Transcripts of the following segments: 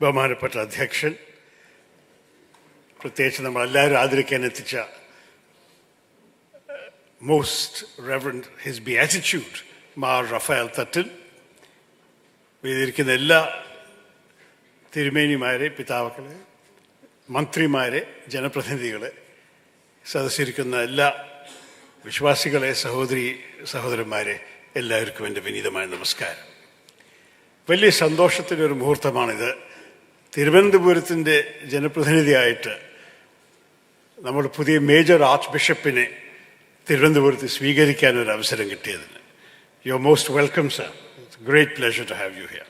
ബഹുമാനപ്പെട്ട അധ്യക്ഷൻ പ്രത്യേകിച്ച് നമ്മളെല്ലാവരും ആദരിക്കാൻ എത്തിച്ച most reverend his beatitude Mar Raphael Thattil വേദിയിരിക്കുന്ന എല്ലാ തിരുമേനിമാരെ പിതാവക്കളെ മന്ത്രിമാരെ ജനപ്രതിനിധികളെ സദസ്സിരിക്കുന്ന എല്ലാ വിശ്വാസികളെ സഹോദരി സഹോദരന്മാരെ എല്ലാവർക്കും എന്റെ വിനീതമായ നമസ്കാരം. വലിയ സന്തോഷത്തിന്റെ ഒരു മുഹൂർത്തമാണിത്. തിരുവനന്തപുരത്തിന്റെ ജനപ്രതിനിധിയായിട്ട് നമ്മുടെ പുതിയ മേജർ ആർച്ച് ബിഷപ്പിനെ തിരുവനന്തപുരത്ത് സ്വീകരിക്കാൻ ഒരു അവസരം കിട്ടിയതിന് you are most welcome sir great pleasure to have you here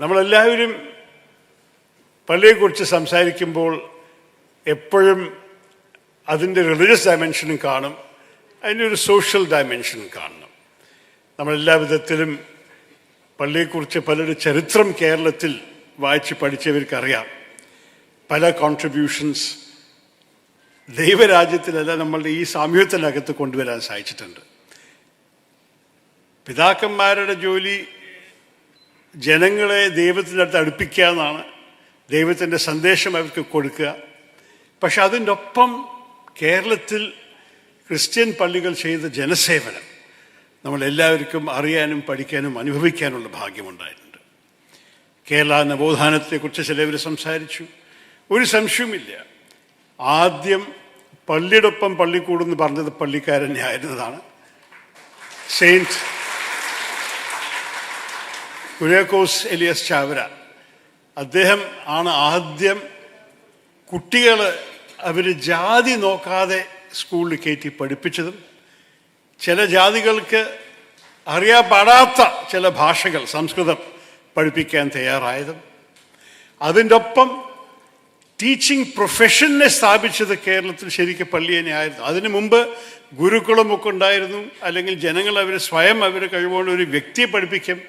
നമ്മളെല്ലാവരും പള്ളിയെക്കുറിച്ച് സംസാരിക്കുമ്പോൾ എപ്പോഴും അതിന്റെ റിലീജിയസ് ഡയമെൻഷനും കാണും. അതിന്റെ ഒരു സോഷ്യൽ ഡയമെൻഷനും കാണണം. നമ്മളെല്ലാ വിധത്തിലും പള്ളിയെക്കുറിച്ച് പലരുടെ ചരിത്രം കേരളത്തിൽ വായിച്ച് പഠിച്ചവർക്കറിയാം. പല കോൺട്രിബ്യൂഷൻസ് ദൈവരാജ്യത്തിലല്ല നമ്മളുടെ ഈ സാമൂഹ്യത്തിനകത്ത് കൊണ്ടുവരാൻ സാധിച്ചിട്ടുണ്ട്. പിതാക്കന്മാരുടെ ജോലി ജനങ്ങളെ ദൈവത്തിന്റെ അടുത്ത് അടുപ്പിക്കുക എന്നാണ്. ദൈവത്തിന്റെ സന്ദേശം അവർക്ക് കൊടുക്കുക. പക്ഷെ അതിന്റെ ഒപ്പം കേരളത്തിൽ ക്രിസ്ത്യൻ പള്ളികൾ ചെയ്ത ജനസേവനം. നമ്മളെല്ലാവർക്കും അറിയാനും പഠിക്കാനും അനുഭവിക്കാനുള്ള ഭാഗ്യമുണ്ടായിട്ടുണ്ട്. കേരള നവോത്ഥാനത്തെക്കുറിച്ച് ചിലവർ സംസാരിച്ചു. ഒരു സംശയവുമില്ല. ആദ്യം പള്ളിയോടൊപ്പം പള്ളിക്കൂടെന്ന് പറഞ്ഞത് പള്ളിക്കാരൻ ആയിരുന്നതാണ്. സെയിന്റ് കുര്യാക്കോസ് എലിയസ് ചാവര. അദ്ദേഹം ആണ് ആദ്യം കുട്ടികൾ അവർ ജാതി നോക്കാതെ സ്കൂളിൽ കയറ്റി പഠിപ്പിച്ചതും ചില ജാതികൾക്ക് അറിയാൻ പാടാത്ത ചില ഭാഷകൾ സംസ്കൃതം പഠിപ്പിക്കാൻ തയ്യാറായതും. അതിന്റെ ഒപ്പം ടീച്ചിങ് പ്രൊഫഷനെ സ്ഥാപിച്ചത് കേരളത്തിൽ ശരിക്കും പള്ളി ആയിരുന്നു അതിനു മുമ്പ് ഒക്കെ ഉണ്ടായിരുന്നു. അല്ലെങ്കിൽ ജനങ്ങൾ അവരെ സ്വയം അവരെ കഴിവുള്ള ഒരു വ്യക്തിയെ പഠിപ്പിക്കും.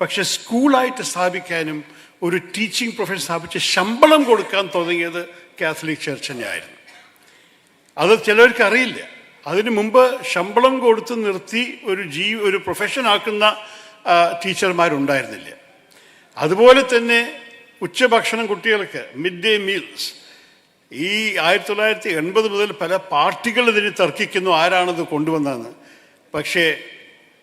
പക്ഷെ സ്കൂളായിട്ട് സ്ഥാപിക്കാനും ഒരു ടീച്ചിങ് പ്രൊഫഷൻ സ്ഥാപിച്ച് ശമ്പളം കൊടുക്കാൻ തുടങ്ങിയത് കാത്തലിക് ചർച്ച് തന്നെയായിരുന്നു. അത് ചിലവർക്ക് അറിയില്ല. അതിനു മുമ്പ് ശമ്പളം കൊടുത്ത് നിർത്തി ഒരു ജീ ഒരു പ്രൊഫഷൻ ആക്കുന്ന ടീച്ചർമാരുണ്ടായിരുന്നില്ല. അതുപോലെ തന്നെ ഉച്ചഭക്ഷണം കുട്ടികൾക്ക് മിഡ് ഡേ മീൽസ് ഈ ആയിരത്തി തൊള്ളായിരത്തി എൺപത് മുതൽ പല പാർട്ടികൾ ഇതിന് തർക്കിക്കുന്നു ആരാണത് കൊണ്ടുവന്നതെന്ന്. പക്ഷേ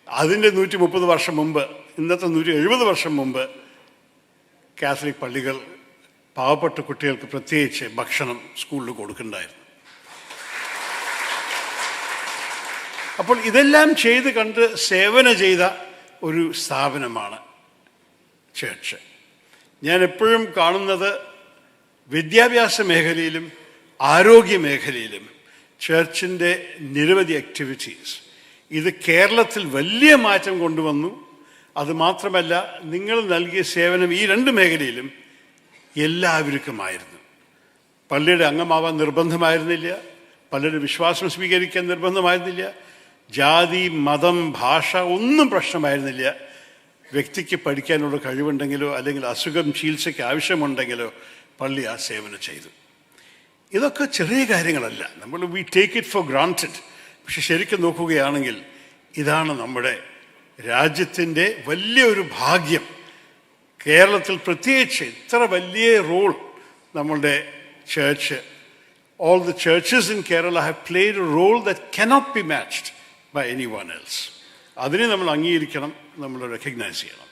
അതിന്റെ നൂറ്റി മുപ്പത് വർഷം മുമ്പ് ഇന്നത്തെ നൂറ്റി എഴുപത് വർഷം മുമ്പ് കാത്തലിക് പള്ളികൾ പാവപ്പെട്ട കുട്ടികൾക്ക് പ്രത്യേകിച്ച് ഭക്ഷണം സ്കൂളിൽ കൊടുക്കുന്നുണ്ടായിരുന്നു അപ്പോൾ ഇതെല്ലാം ചെയ്ത് കണ്ട് സേവന ചെയ്ത ഒരു സ്ഥാപനമാണ് ചേർച്ച് ഞാൻ എപ്പോഴും കാണുന്നത് വിദ്യാഭ്യാസ മേഖലയിലും ആരോഗ്യ മേഖലയിലും ചേർച്ചിന്റെ നിരവധി ആക്ടിവിറ്റീസ് ഇത് കേരളത്തിൽ വലിയ മാറ്റം കൊണ്ടുവന്നു. അതുമാത്രമല്ല നിങ്ങൾ നൽകിയ സേവനം ഈ രണ്ട് മേഖലയിലും എല്ലാവർക്കുമായിരുന്നു. പള്ളിയുടെ അംഗമാവാൻ നിർബന്ധമായിരുന്നില്ല. പലരുടെ വിശ്വാസം സ്വീകരിക്കാൻ നിർബന്ധമായിരുന്നില്ല. ജാതി മതം ഭാഷ ഒന്നും പ്രശ്നമായിരുന്നില്ല. വ്യക്തിക്ക് പഠിക്കാനുള്ള കഴിവുണ്ടെങ്കിലോ അല്ലെങ്കിൽ അസുഖം ചികിത്സയ്ക്ക് ആവശ്യമുണ്ടെങ്കിലോ പള്ളി ആ സേവനം ചെയ്തു. ഇതൊക്കെ ചെറിയ കാര്യങ്ങളല്ല. നമ്മൾ we take it for granted പക്ഷെ ശരിക്കും നോക്കുകയാണെങ്കിൽ ഇതാണ് നമ്മുടെ രാജ്യത്തിന്റെ വലിയൊരു ഭാഗ്യം. കേരളത്തിൽ പ്രത്യേകിച്ച് ഇത്ര വലിയ റോൾ നമ്മളുടെ church all the churches in Kerala have played a role that cannot be matched by any one else അതിനെ നമ്മൾ അംഗീകരിക്കണം നമ്മൾ റെക്കഗ്നൈസ് ചെയ്യണം.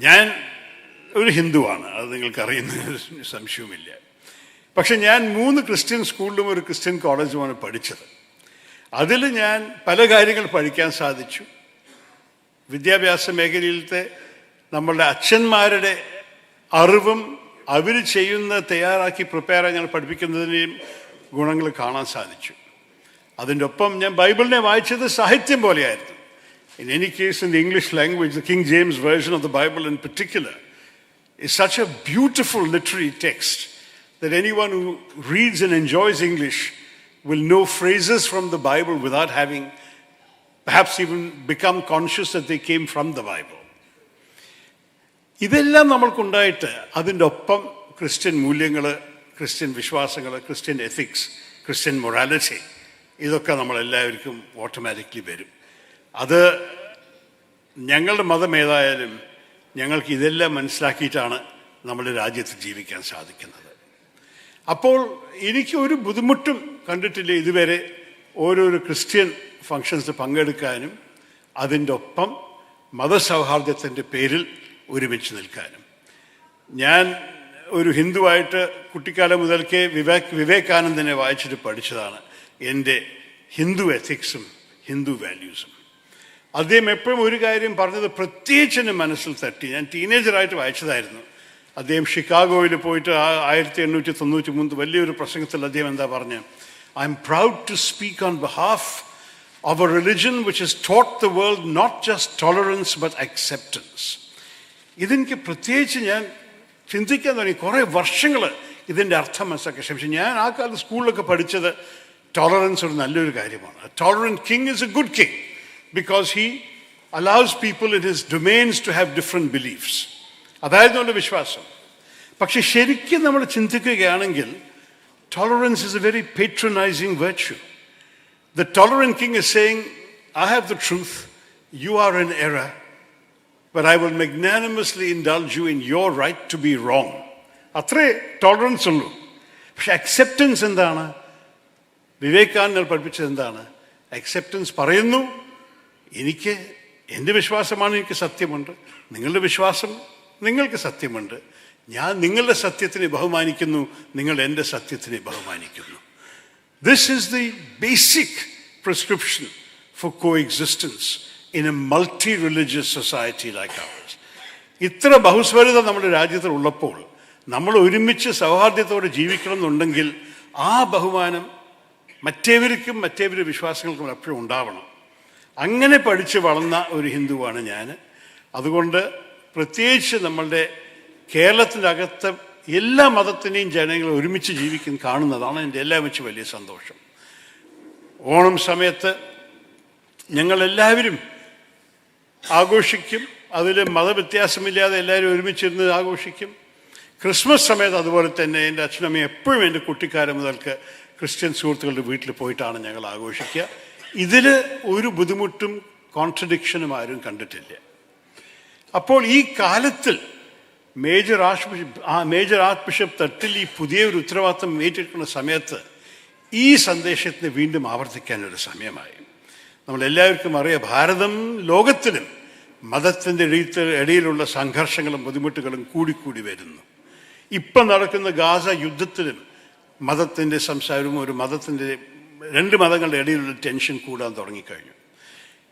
ഞാൻ ഒരു ഹിന്ദുവാണ് അത് നിങ്ങൾക്ക് അറിയുന്ന സംശയവുമില്ല. പക്ഷെ ഞാൻ മൂന്ന് ക്രിസ്ത്യൻ സ്കൂളിലും ഒരു ക്രിസ്ത്യൻ കോളേജുമാണ് പഠിച്ചത്. അതിൽ ഞാൻ പല കാര്യങ്ങൾ പഠിക്കാൻ സാധിച്ചു. വിദ്യാഭ്യാസ മേഖലയിലത്തെ നമ്മളുടെ അച്ഛന്മാരുടെ അറിവും അവർ ചെയ്യുന്ന തയ്യാറാക്കി പ്രിപ്പയർ ഞങ്ങൾ പഠിപ്പിക്കുന്നതിന്റെയും ഗുണങ്ങൾ കാണാൻ സാധിച്ചു. അതിന്റെ ഒപ്പം ഞാൻ ബൈബിളിനെ വായിച്ചത് സാഹിത്യം പോലെയായിരുന്നു in any case in the English language the king James version of the Bible in particular is such a beautiful literary text that anyone who reads and enjoys English will know phrases from the Bible without having perhaps even become conscious that they came from the Bible. ഇതെല്ലാം നമ്മൾക്കുണ്ടായിട്ട് അതിന്റെ ഒപ്പം Christian മൂല്യങ്ങൾ Christian വിശ്വാസങ്ങൾ Christian ethics Christian morality ഇതൊക്കെ നമ്മളെല്ലാവർക്കും automatically വരും. അത് ഞങ്ങളുടെ മതം ഏതായാലും ഞങ്ങൾക്ക് ഇതെല്ലാം മനസ്സിലാക്കിയിട്ടാണ് നമ്മുടെ രാജ്യത്ത് ജീവിക്കാൻ സാധിക്കുന്നത്. അപ്പോൾ എനിക്ക് ഒരു ബുദ്ധിമുട്ടും കണ്ടിട്ടില്ല ഇതുവരെ ഓരോരോ ക്രിസ്ത്യൻ ഫങ്ഷൻസ് പങ്കെടുക്കാനും അതിന്റെ ഒപ്പം മതസൗഹാർദ്ദത്തിന്റെ പേരിൽ ഒരുമിച്ച് നിൽക്കാനും. ഞാൻ ഒരു ഹിന്ദുവായിട്ട് കുട്ടിക്കാലം മുതൽക്കേ വിവേക് വിവേകാനന്ദനെ വായിച്ചിട്ട് പഠിച്ചതാണ്. എന്റെ ഹിന്ദു എത്തിക്സും ഹിന്ദു വാല്യൂസും അദ്ദേഹം എപ്പോഴും ഒരു കാര്യം പറഞ്ഞത് പ്രത്യേകിച്ച് എന്റെ മനസ്സിൽ തട്ടി. ഞാൻ ടീനേജറായിട്ട് വായിച്ചതായിരുന്നു. അദ്ദേഹം ഷിക്കാഗോയിൽ പോയിട്ട് ആ- ആയിരത്തി എണ്ണൂറ്റി തൊണ്ണൂറ്റി മൂന്ന് വലിയൊരു പ്രസംഗത്തിൽ അദ്ദേഹം എന്താ പറഞ്ഞത്? I am proud to speak on behalf our religion which is taught the world not just tolerance but acceptance. ഇതെനിക്ക് പ്രത്യേകിച്ച് ഞാൻ ചിന്തിക്കാൻ തുടങ്ങി. കുറേ വർഷങ്ങൾ ഇതിന്റെ അർത്ഥം മനസ്സിലാക്കി. പക്ഷേ ഞാൻ ആ കാലത്ത് സ്കൂളിലൊക്കെ പഠിച്ചത് ടോളറൻസ് ഒരു നല്ലൊരു കാര്യമാണ്. Tolerant king is a good king because he allows people in his domains to have different beliefs അതായിരുന്നു എന്റെ വിശ്വാസം. പക്ഷെ ശരിക്കും നമ്മൾ ചിന്തിക്കുകയാണെങ്കിൽ tolerance is a very patronising virtue The tolerant king is saying, I have the truth, you are in error, but I will magnanimously indulge you in your right to be wrong. അത്രേ tolerance ഉള്ളൂ. പക്ഷെ acceptance എന്താണ്? വിവേകാനന്ദർ പഠിപ്പിച്ചത് എന്താണ്? Acceptance പറയുന്നു. എനിക്ക് എന്റെ വിശ്വാസമാണ് എനിക്ക് സത്യമുണ്ട്. നിങ്ങളുടെ വിശ്വാസം നിങ്ങൾക്ക് സത്യമുണ്ട്. ഞാൻ നിങ്ങളുടെ സത്യത്തിനെ ബഹുമാനിക്കുന്നു. നിങ്ങൾ എന്റെ സത്യത്തിനെ ബഹുമാനിക്കുന്നു. This is the basic prescription for coexistence in a multi religious society like ours. ഇത്ര ബഹുസ്വരത നമ്മുടെ രാജ്യത്തിൽ ഉള്ളപ്പോൾ നമ്മൾ ഒരുമിച്ച് സൗഹാർദ്ദത്തോടെ ജീവിക്കണം എന്നുണ്ടെങ്കിൽ ആ ബഹുമാനം മറ്റേവർക്കും മറ്റേവരുടെ വിശ്വാസങ്ങൾക്കും എപ്പോഴും ഉണ്ടാവണം. അങ്ങനെ പഠിച്ച് വളർന്ന ഒരു ഹിന്ദുവാണ് ഞാൻ. അതുകൊണ്ട് പ്രത്യേകിച്ച് നമ്മളുടെ കേരളത്തിന്റെ അകത്ത് എല്ലാ മതത്തിനെയും ജനങ്ങൾ ഒരുമിച്ച് ജീവിക്കുന്ന കാണുന്നതാണ് എന്റെ എല്ലാം വെച്ച് വലിയ സന്തോഷം. ഓണം സമയത്ത് ഞങ്ങളെല്ലാവരും ആഘോഷിക്കും. അതിൽ മതവ്യത്യാസമില്ലാതെ എല്ലാവരും ഒരുമിച്ചിരുന്ന് ആഘോഷിക്കും. ക്രിസ്മസ് സമയത്ത് അതുപോലെ തന്നെ എന്റെ അച്ഛനമ്മയും എപ്പോഴും എന്റെ കുട്ടിക്കാലം മുതൽക്ക് ക്രിസ്ത്യൻ സുഹൃത്തുക്കളുടെ വീട്ടിൽ പോയിട്ടാണ് ഞങ്ങൾ ആഘോഷിക്കുക. ഇതിൽ ഒരു ബുദ്ധിമുട്ടും കോൺട്രഡിക്ഷനും ആരും കണ്ടിട്ടില്ല. അപ്പോൾ ഈ കാലത്തിൽ മേജർ ആർച്ച് ബിഷപ്പ് ആ മേജർ ആർച്ച് ബിഷപ്പ് തട്ടിൽ ഈ പുതിയ ഒരു ഉത്തരവാദിത്തം ഏറ്റെടുക്കുന്ന സമയത്ത് ഈ സന്ദേശത്തിന് വീണ്ടും ആവർത്തിക്കാൻ ഒരു സമയമായി. നമ്മളെല്ലാവർക്കും അറിയാം ഭാരതം ലോകത്തിലും മതത്തിന്റെ ഇടയിൽ ഇടയിലുള്ള സംഘർഷങ്ങളും ബുദ്ധിമുട്ടുകളും കൂടിക്കൂടി വരുന്നു. ഇപ്പം നടക്കുന്ന ഗാസ യുദ്ധത്തിലും മതത്തിന്റെ സംസാരവും ഒരു മതത്തിന്റെ രണ്ട് മതങ്ങളുടെ ഇടയിലുള്ള ടെൻഷൻ കൂടാൻ തുടങ്ങിക്കഴിഞ്ഞു.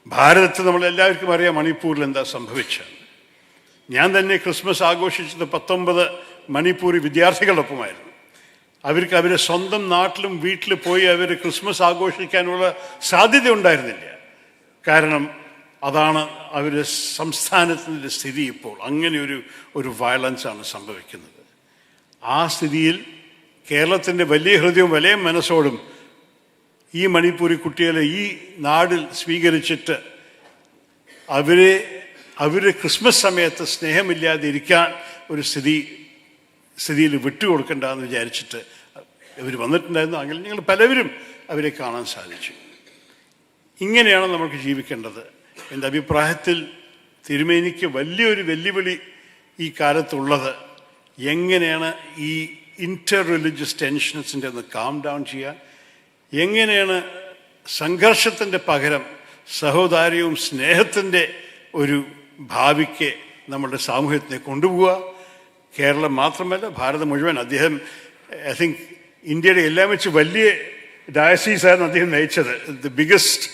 ഭാരതത്തിൽ നമ്മൾ എല്ലാവർക്കും അറിയാം മണിപ്പൂരിൽ എന്താ സംഭവിച്ചത്. ഞാൻ തന്നെ ക്രിസ്മസ് ആഘോഷിച്ചത് പത്തൊമ്പത് മണിപ്പൂരി വിദ്യാർത്ഥികളൊപ്പമായിരുന്നു. അവർക്ക് അവരെ സ്വന്തം നാട്ടിലും വീട്ടിൽ പോയി അവർ ക്രിസ്മസ് ആഘോഷിക്കാനുള്ള സാധ്യത ഉണ്ടായിരുന്നില്ല. കാരണം അതാണ് അവരുടെ സംസ്ഥാനത്തിന്റെ സ്ഥിതി ഇപ്പോൾ. അങ്ങനെ ഒരു ഒരു വയലൻസാണ് സംഭവിക്കുന്നത്. ആ സ്ഥിതിയിൽ കേരളത്തിന്റെ വലിയ ഹൃദയവും വലിയ മനസ്സോടും ഈ മണിപ്പൂരി കുട്ടികളെ ഈ നാടിൽ സ്വീകരിച്ചിട്ട് അവരെ അവർ ക്രിസ്മസ് സമയത്ത് സ്നേഹമില്ലാതെ ഇരിക്കാൻ ഒരു സ്ഥിതി സ്ഥിതിയിൽ വിട്ടുകൊടുക്കണ്ടെന്ന് വിചാരിച്ചിട്ട് ഇവർ വന്നിട്ടുണ്ടായിരുന്നു. അങ്ങനെ ഞങ്ങൾ പലവരും അവരെ കാണാൻ സാധിച്ചു. ഇങ്ങനെയാണ് നമുക്ക് ജീവിക്കേണ്ടത് എന്റെ അഭിപ്രായത്തിൽ തിരുമേനിക്ക് വലിയൊരു വെല്ലുവിളി ഈ കാലത്തുള്ളത്. എങ്ങനെയാണ് ഈ ഇന്റർ റിലിജിയസ് ടെൻഷൻസിന്റെ ഒന്ന് കാം ഡൗൺ ചെയ്യാൻ എങ്ങനെയാണ് സംഘർഷത്തിന്റെ പകരം സഹോദാര്യവും സ്നേഹത്തിന്റെ ഒരു ഭാവിക്ക് നമ്മുടെ സാമൂഹ്യത്തിനെ കൊണ്ടുപോവുക? കേരളം മാത്രമല്ല ഭാരതം മുഴുവൻ. അദ്ദേഹം ഐ തിങ്ക് ഇന്ത്യയുടെ എല്ലാം വെച്ച് വലിയ ഡയസീസായിരുന്നു അദ്ദേഹം നയിച്ചത്. The biggest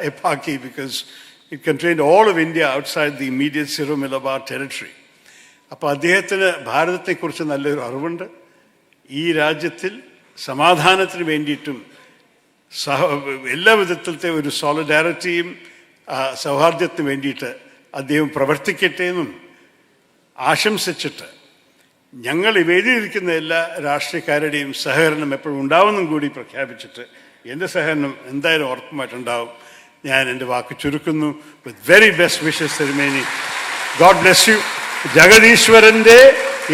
എപ്പാക്കി because it contain all of India outside the immediate Syro Malabar territory അപ്പോൾ അദ്ദേഹത്തിന് ഭാരതത്തെക്കുറിച്ച് നല്ലൊരു അറിവുണ്ട്. ഈ രാജ്യത്തിൽ സമാധാനത്തിന് വേണ്ടിയിട്ടും സഹ എല്ലാ വിധത്തിലത്തെ ഒരു സോളിഡാരിറ്റിയും സൗഹാർദ്ദത്തിന് വേണ്ടിയിട്ട് അദ്ദേഹം പ്രവർത്തിക്കട്ടെ എന്നും ആശംസിച്ചിട്ട് ഞങ്ങൾ വേദിയിരിക്കുന്ന എല്ലാ രാഷ്ട്രീയക്കാരുടെയും സഹകരണം എപ്പോഴും ഉണ്ടാവുമെന്നും കൂടി പ്രഖ്യാപിച്ചിട്ട് എന്റെ സഹകരണം എന്തായാലും ഉറപ്പുമായിട്ടുണ്ടാവും. ഞാൻ എന്റെ വാക്ക് ചുരുക്കുന്നു. വിത്ത് വെരി ബെസ്റ്റ് വിഷസ് തിരുമേനി ഗോഡ് ബ്ലെസ് യു ജഗദീശ്വരന്റെ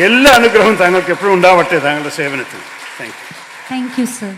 എല്ലാ അനുഗ്രഹവും താങ്കൾക്ക് എപ്പോഴും ഉണ്ടാവട്ടെ താങ്കളുടെ സേവനത്തിൽ thank you thank you sir.